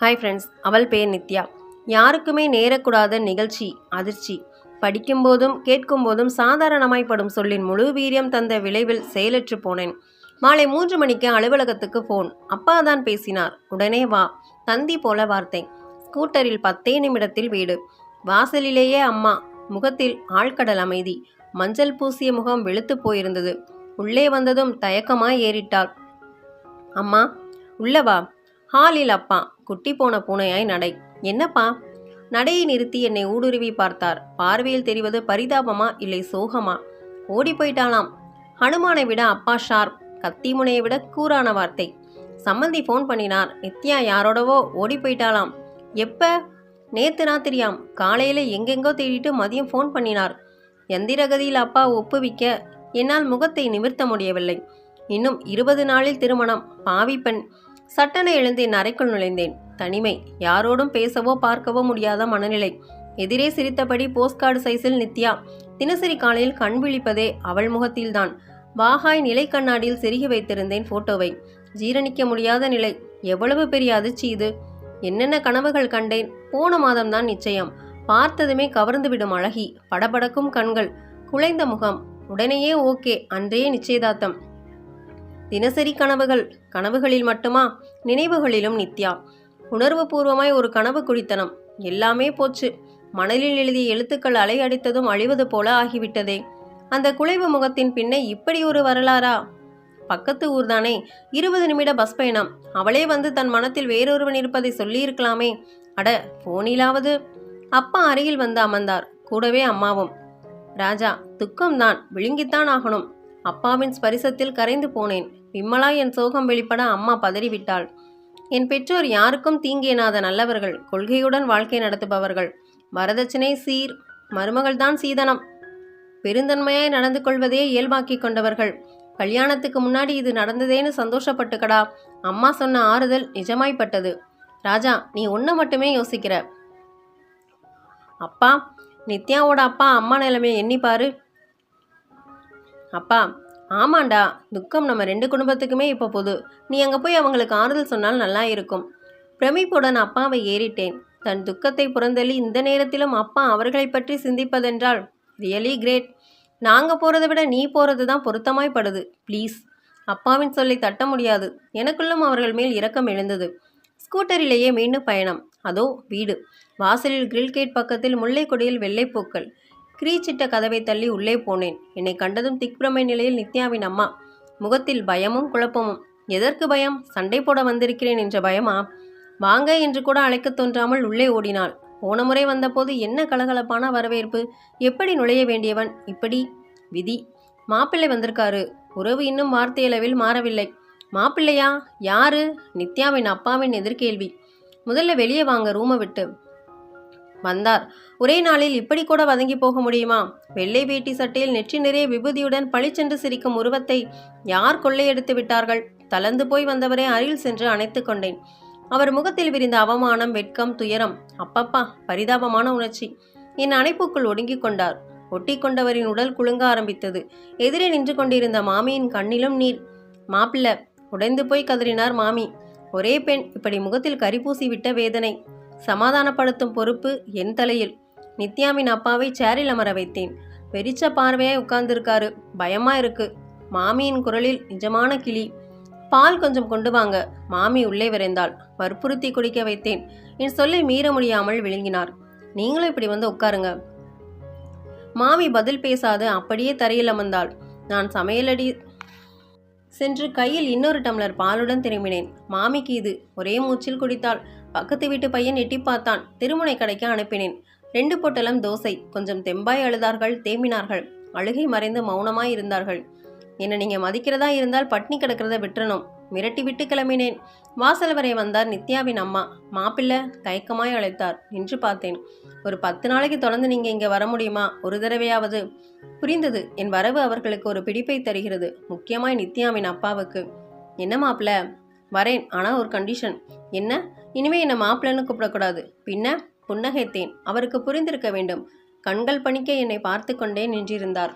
Hi friends அவள் பேர் நித்யா. யாருக்குமே நேரக்கூடாத நிகழ்ச்சி அதிர்ச்சி. படிக்கும்போதும் கேட்கும்போதும் சாதாரணமாய்ப்படும் சொல்லின் முழு வீரியம் தந்த விளைவில் செயலற்று போனேன். மாலை மூன்று மணிக்கு அலுவலகத்துக்கு ஃபோன் அப்பா தான் பேசினார். உடனே வா தந்தி போல வார்த்தை. ஸ்கூட்டரில் பத்தே நிமிடத்தில் வீடு. வாசலிலேயே அம்மா. முகத்தில் ஆழ்கடல் அமைதி. மஞ்சள் பூசிய முகம் வெளுத்து போயிருந்தது. உள்ளே வந்ததும் தயக்கமாய் ஏறிட்டாள். அம்மா உள்ளவா ஹாலில் அப்பா குட்டி போன பூனையாய் நடை. என்னப்பா? நடையை நிறுத்தி என்னை ஊடுருவி பார்த்தார். பார்வையில் தெரிவது பரிதாபமா இல்லை சோகமா? ஓடி போயிட்டாலாம் ஹனுமானை விட அப்பா ஷார்ப். கத்தி முனையை விட கூரான வார்த்தை. சம்மந்தி ஃபோன் பண்ணினார். நித்யா யாரோடவோ ஓடி போயிட்டாலாம் எப்ப? நேத்து ராத்திரியாம். காலையில எங்கெங்கோ தேடிட்டு மதியம் ஃபோன் பண்ணினார். எந்திரகதியில் அப்பா ஒப்புவிக்க என்னால் முகத்தை நிமிர்த்த முடியவில்லை. இன்னும் இருபது நாளில் திருமணம். பாவி பெண். சட்டென எழுந்தேன் அறைக்குள் நுழைந்தேன். தனிமை. யாரோடும் பேசவோ பார்க்கவோ முடியாத மனநிலை. எதிரே சிரித்தபடி போஸ்ட்கார்டு சைஸில் நித்யா. தினசரி காலையில் கண் விழிப்பதே அவள் முகத்தில்தான். வாகாய் நிலை கண்ணாடியில் செருகி வைத்திருந்தேன் போட்டோவை. ஜீரணிக்க முடியாத நிலை. எவ்வளவு பெரிய அதிர்ச்சி இது? என்னென்ன கனவுகள் கண்டேன்? போன மாதம்தான் நிச்சயம். பார்த்ததுமே கவர்ந்துவிடும் அழகி. படபடக்கும் கண்கள். குலைந்த முகம். உடனேயே ஓகே. அன்றே நிச்சயதார்த்தம். தினசரி கனவுகள் கனவுகளில் மட்டுமா? நினைவுகளிலும் நித்யா. உணர்வுபூர்வமாய் ஒரு கனவு குடித்தனம். எல்லாமே போச்சு. மணலில் எழுதிய எழுத்துக்கள் அலை அடித்ததும் அழிவது போல ஆகிவிட்டதே. அந்த குலைவு முகத்தின் பின்னே இப்படி ஒரு வரலாறா? பக்கத்து ஊர்தானே? இருபது நிமிட பஸ் பயணம். அவளே வந்து தன் மனத்தில் வேறொருவன் இருப்பதை சொல்லியிருக்கலாமே. அட போனிலாவது. அப்பா அருகில் வந்து அமர்ந்தார். கூடவே அம்மாவும். ராஜா துக்கம்தான். விழுங்கித்தான் ஆகணும். அப்பாவின் ஸ்பரிசத்தில் கரைந்து போனேன். விம்மலா என் சோகம் வெளிப்பட அம்மா பதறிவிட்டாள். என் பெற்றோர் யாருக்கும் தீங்கேனாத நல்லவர்கள் கொள்கையுடன் வாழ்க்கை நடத்துபவர்கள். வரதட்சணை சீர் மருமகள்தான் சீதனம். பெருந்தன்மையாய் நடந்து கொள்வதே இயல்பாக்கி கொண்டவர்கள். கல்யாணத்துக்கு முன்னாடி இது நடந்ததேன்னு சந்தோஷப்பட்டுக்கடா. அம்மா சொன்ன ஆறுதல் நிஜமாய்ப்பட்டது. ராஜா நீ ஒன்று மட்டுமே யோசிக்கிற. அப்பா நித்யாவோட அப்பா அம்மா நிலைமையை எண்ணி அப்பா ஆமாண்டா. துக்கம் நம்ம ரெண்டு குடும்பத்துக்குமே இப்போ பொது. நீ அங்கே போய் அவங்களுக்கு ஆறுதல் சொன்னால் நல்லா இருக்கும். பிரமிப்புடன் அப்பாவை ஏறிட்டேன். தன் துக்கத்தை புறந்தள்ளி இந்த நேரத்திலும் அப்பா அவர்களை பற்றி சிந்திப்பதென்றால் ரியலி கிரேட் நாங்கள் போகிறத விட நீ போகிறது தான் பொருத்தமாய்ப்படுது ப்ளீஸ் அப்பாவின் சொல்லை தட்ட முடியாது. எனக்குள்ளும் அவர்கள் மேல் இரக்கம் எழுந்தது. ஸ்கூட்டரிலேயே மீண்டும் பயணம். அதோ வீடு. வாசலில் கிரில் கேட் பக்கத்தில் முல்லைக்கொடியில் வெள்ளைப்பூக்கள். கிரீச்சிட்ட கதவை தள்ளி உள்ளே போனேன். என்னை கண்டதும் திக்பிரமை நிலையில் நித்யாவின் அம்மா முகத்தில் பயமும் குழப்பமும். எதற்கு பயம்? சண்டை போட வந்திருக்கிறேன் என்ற பயமா? வாங்க என்று கூட அழைக்கத் தோன்றாமல் உள்ளே ஓடினாள். போன முறை வந்தபோது என்ன கலகலப்பான வரவேற்பு! எப்படி நுழைய வேண்டியவன்? இப்படி? விதி. மாப்பிள்ளை வந்திருக்காரு. உறவு இன்னும் வார்த்தையளவில் மாறவில்லை. மாப்பிள்ளையா? யாரு? நித்யாவின் அப்பாவின் எதிர்கேள்வி. முதல்ல வெளியே வாங்க ரூமை விட்டு. வந்தார். ஒரே நாளில் இப்படி கூட வதங்கி போக முடியுமா? வெள்ளை வேட்டி சட்டையில் நெற்றி நிறைய விபூதியுடன் பளிச்சென்று சிரிக்கும் உருவத்தை யார் கொள்ளையெடுத்து விட்டார்கள்? தளர்ந்து போய் வந்தவரை அருகில் சென்று அணைத்து கொண்டேன். அவர் முகத்தில் விரிந்த அவமானம் வெட்கம் துயரம். அப்பப்பா பரிதாபமான உணர்ச்சி. என் அணைப்புக்குள் ஒடுங்கிக் கொண்டார். ஒட்டி கொண்டவரின் உடல் குலுங்க ஆரம்பித்தது. எதிரே நின்று கொண்டிருந்த மாமியின் கண்ணிலும் நீர். மாப்பிள்ள உடைந்து போய் கதறினார் மாமி. ஒரே பெண் இப்படி முகத்தில் கரிபூசி விட்ட வேதனை. சமாதானப்படுத்தும் பொறுப்பு என் தலையில். நித்யாவின் அப்பாவை சேரில் அமர வைத்தேன். வெறிச்ச பார்வையாய் உட்கார்ந்திருக்காரு. பயமா இருக்கு. மாமியின் குரலில் நிஜமான கிளி. பால் கொஞ்சம் கொண்டு வாங்க. மாமி உள்ளே விரைந்தாள். வற்புறுத்தி குடிக்க வைத்தேன். என் சொல்லை மீற முடியாமல் விழுங்கினார். நீங்களும் இப்படி வந்து உட்காருங்க. மாமி பதில் பேசாது அப்படியே தரையில் அமர்ந்தாள். நான் சமையலடி சென்று கையில் இன்னொரு டம்ளர் பாலுடன் திரும்பினேன். மாமிக்கு இது ஒரே மூச்சில் குடித்தாள் பக்கத்து வீட்டு பையன் எட்டி பார்த்தான். திருமுனை கடைக்கு அனுப்பினேன். ரெண்டு பொட்டலம் தோசை. கொஞ்சம் தெம்பாய் அழுதார்கள் தேம்பினார்கள். அழுகை மறைந்து மௌனமாய் இருந்தார்கள். என்னை நீங்கள் மதிக்கிறதா இருந்தால் பட்னி கிடக்கிறத விட்டுறணும். மிரட்டி விட்டு கிளம்பினேன். வாசல் வரை வந்தார் நித்யாவின் அம்மா. மாப்பிள்ளை தயக்கமாய் அழைத்தார். நின்று பார்த்தேன். ஒரு பத்து நாளைக்கு தொடர்ந்து நீங்கள் இங்கே வர முடியுமா? ஒரு தடவையாவது. புரிந்தது. என் வரவு அவர்களுக்கு ஒரு பிடிப்பை தருகிறது. முக்கியமாய் நித்யாவின் அப்பாவுக்கு. என்ன மாப்பிள்ள? வரேன். ஆனால் ஒரு கண்டிஷன் என்ன? இனிமே என்னை மாப்பிள்ளன்னு கூப்பிடக்கூடாது. பின்ன புன்னகைத்தேன். அவருக்கு புரிந்திருக்க வேண்டும். கண்கள் பணிக்க என்னை பார்த்து கொண்டே நின்றிருந்தார்.